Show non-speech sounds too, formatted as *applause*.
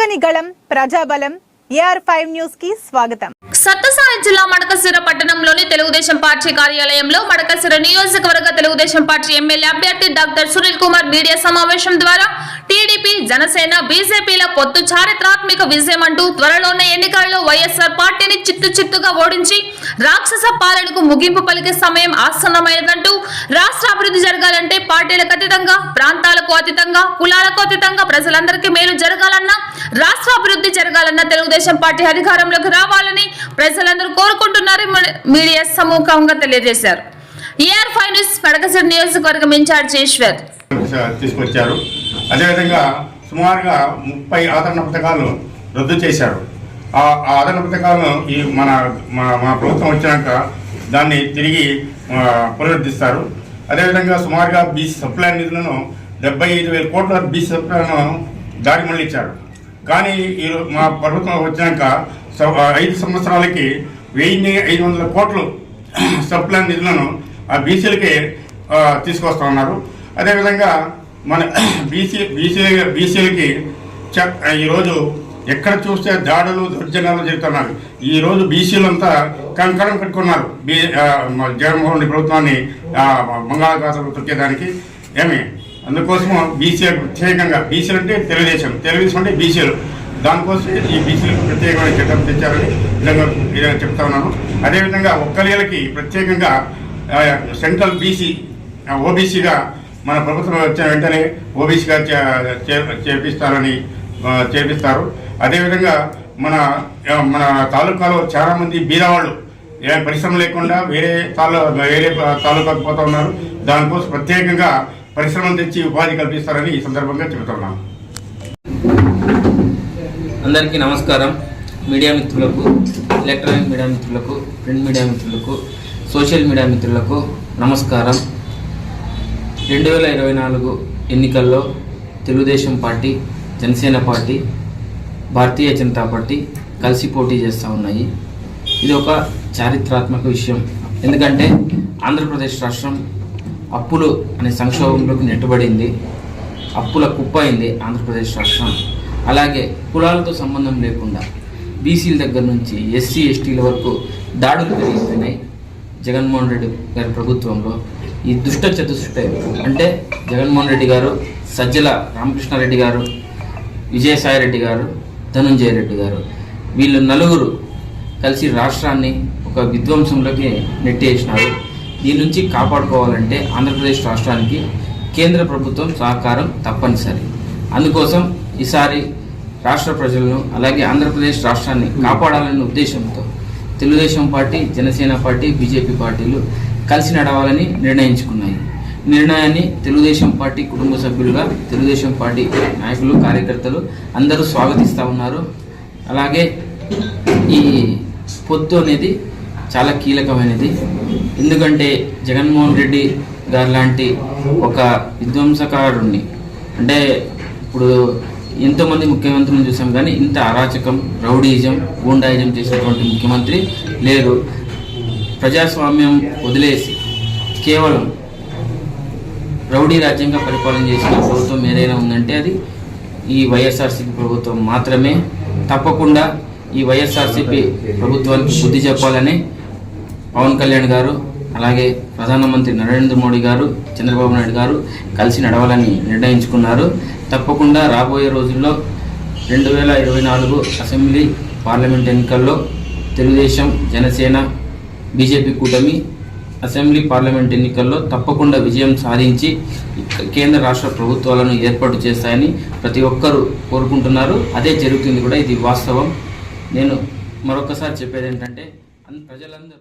ప్రజని ప్రజాబలం AR five న్యూస్కి స్వాగతం. సత్తసాయి జిల్లా మడకసిర పట్టణంలోని తెలుగుదేశం పార్టీ కార్యాలయంలో మడకసిర నియోజకవర్గ తెలుగుదేశం పార్టీ ఎమ్మెల్యే అభ్యర్థి డాక్టర్ సునీల్ కుమార్ మీడియా సమావేశం ద్వారా టీడీపీ జనసేన బీజేపీల పొత్తు చారిత్రాత్మక విజయం అంటూ త్వరలోనే ఎన్నికల్లో వైఎస్ఆర్ పార్టీని చిత్తు చిత్తుగా ఓడించి రాక్షస పాలనకు ముగింపు పలికే సమయం ఆసన్నమైనదంటూ రాష్ట్ర అభివృద్ధి జరగాలంటే పార్టీలకు అతీతంగా ప్రాంతాలకు అతీతంగా కులాలకు అతీతంగా ప్రజలందరికీ మేలు జరగాలన్నా రాష్ట్ర అభివృద్ధి జరగాలన్న తెలుగుదేశం పార్టీ అధికారంలోకి రావాలని ప్రజలందరూ కోరుకుంటున్నారు మీడియా సమూహంగా తెలియజేశారు. ఏఆర్ ఫైవ్ న్యూస్ మడకసిరి నియోజకవర్గం ఇన్ఛార్జ్ ఈశ్వర్. తీసుకొచ్చారు. అదేవిధంగా సుమారుగా ముప్పై ఆదరణ పథకాలు రద్దు చేశారు. ఆ ఆదరణ పథకాలను ఈ మన మన మన ప్రభుత్వం వచ్చినాక దాన్ని తిరిగి పునరుద్ధిస్తారు. పునరుద్ధరిస్తారు అదేవిధంగా సుమారుగా బీసీ సప్లై నిధులను డెబ్బై ఐదు వేల కోట్ల బీసీ సప్లైను దారి మళ్ళించారు కానీ ఈ మా ప్రభుత్వం వచ్చాక స- ఐదు సంవత్సరాలకి వెయ్యి ఐదు వందల కోట్లు *clears throat* సప్లై నిధులను ఆ బీసీలకి తీసుకొస్తా ఉన్నారు. అదేవిధంగా మన *clears throat* బీసీ బీసీ బీసీలకి చ- ఈరోజు ఎక్కడ చూస్తే దాడులు దౌర్జన్యాలు జరుగుతున్నారు ఈ రోజు బీసీలంతా కంకణం కట్టుకున్నారు. బీ మా జగన్మోహన్ రెడ్డి ప్రభుత్వాన్ని బంగాళాఖాతంలో తొక్కేదానికి. ఏమి? అందుకోసం బీసీ ప్రత్యేకంగా బీసీలు అంటే తెలుగుదేశం. తెలుగుదేశం అంటే బీసీలు దానికోసం ఈ బీసీలకు ప్రత్యేకమైన చట్టం తెచ్చారని విధంగా విధంగా చెప్తా ఉన్నాను. అదేవిధంగా ఒక్కలేళ్ళకి ప్రత్యేకంగా సెంట్రల్ బీసీ ఓబీసీగా మన ప్రభుత్వం వచ్చిన వెంటనే ఓబీసీగా చేపిస్తారని చేపిస్తారు. అదేవిధంగా మన మన తాలూకాలో చాలామంది బీదవాళ్ళు ఏ పరిశ్రమ లేకుండా వేరే తాలూ వేరే తాలూకాకు పోతా ఉన్నారు. దానికోసం ప్రత్యేకంగా పరిశ్రమలు తెచ్చి ఉపాధి కల్పిస్తారని ఈ సందర్భంగా చెబుతున్నాను అందరికీ నమస్కారం. మీడియా మిత్రులకు ఎలక్ట్రానిక్ మీడియా మిత్రులకు ప్రింట్ మీడియా మిత్రులకు సోషల్ మీడియా మిత్రులకు నమస్కారం. రెండు వేల ఇరవై నాలుగు ఎన్నికల్లో Telugu Desam party Janasena party Bharatiya Janata party కలిసి పోటీ చేస్తూ ఉన్నాయి. ఇది ఒక చారిత్రాత్మక విషయం. ఎందుకంటే ఆంధ్రప్రదేశ్ రాష్ట్రం అప్పులు అనే సంక్షోభంలోకి నెట్టబడింది. అప్పుల కుప్పైంది ఆంధ్రప్రదేశ్ రాష్ట్రం. అలాగే కులాలతో సంబంధం లేకుండా బీసీల దగ్గర నుంచి ఎస్సీ ఎస్టీల వరకు దాడులు పెరిగిపోయినాయి జగన్మోహన్ రెడ్డి గారి ప్రభుత్వంలో ఈ దుష్ట చతుష్ట అంటే జగన్మోహన్ రెడ్డి గారు సజ్జల రామకృష్ణారెడ్డి గారు విజయసాయిరెడ్డి గారు ధనుంజయ రెడ్డి గారు. వీళ్ళు నలుగురు కలిసి రాష్ట్రాన్ని ఒక విధ్వంసంలోకి నెట్టేసినారు. దీని నుంచి కాపాడుకోవాలంటే ఆంధ్రప్రదేశ్ రాష్ట్రానికి కేంద్ర ప్రభుత్వం సహకారం తప్పనిసరి. అందుకోసం ఈసారి రాష్ట్ర ప్రజలను అలాగే ఆంధ్రప్రదేశ్ రాష్ట్రాన్ని కాపాడాలనే ఉద్దేశంతో Telugu Desam party Janasena party BJP పార్టీలు కలిసి నడవాలని నిర్ణయించుకున్నాయి. నిర్ణయాన్ని తెలుగుదేశం పార్టీ కుటుంబ సభ్యులుగా తెలుగుదేశం పార్టీ నాయకులు కార్యకర్తలు అందరూ స్వాగతిస్తూ ఉన్నారు. అలాగే ఈ పొత్తు అనేది చాలా కీలకమైనది. ఎందుకంటే జగన్మోహన్ రెడ్డి గారు లాంటి ఒక విధ్వంసకారుణ్ణి. అంటే ఇప్పుడు ఎంతోమంది ముఖ్యమంత్రులను చూసాం కానీ ఇంత అరాచకం రౌడీజం గూండాయిజం చేసినటువంటి ముఖ్యమంత్రి లేరు. ప్రజాస్వామ్యం వదిలేసి కేవలం రౌడీ రాజ్యంగా పరిపాలన చేసిన ప్రభుత్వం ఏదైనా ఉందంటే అది ఈ వైఎస్ఆర్సీపీ ప్రభుత్వం మాత్రమే. తప్పకుండా ఈ వైఎస్ఆర్సీపీ ప్రభుత్వానికి బుద్ధి చెప్పాలని పవన్ కళ్యాణ్ గారు అలాగే ప్రధానమంత్రి నరేంద్ర మోడీ గారు చంద్రబాబు నాయుడు గారు కలిసి నడవాలని నిర్ణయించుకున్నారు. తప్పకుండా రాబోయే రోజుల్లో రెండు వేల ఇరవై నాలుగు అసెంబ్లీ పార్లమెంట్ ఎన్నికల్లో తెలుగుదేశం జనసేన బీజేపీ కూటమి అసెంబ్లీ పార్లమెంట్ ఎన్నికల్లో తప్పకుండా విజయం సాధించి కేంద్ర రాష్ట్ర ప్రభుత్వాలను ఏర్పాటు చేస్తాయని ప్రతి ఒక్కరూ కోరుకుంటున్నారు. అదే జరుగుతుంది కూడా. ఇది వాస్తవం. నేను మరొకసారి చెప్పేది ఏంటంటే ప్రజలందరూ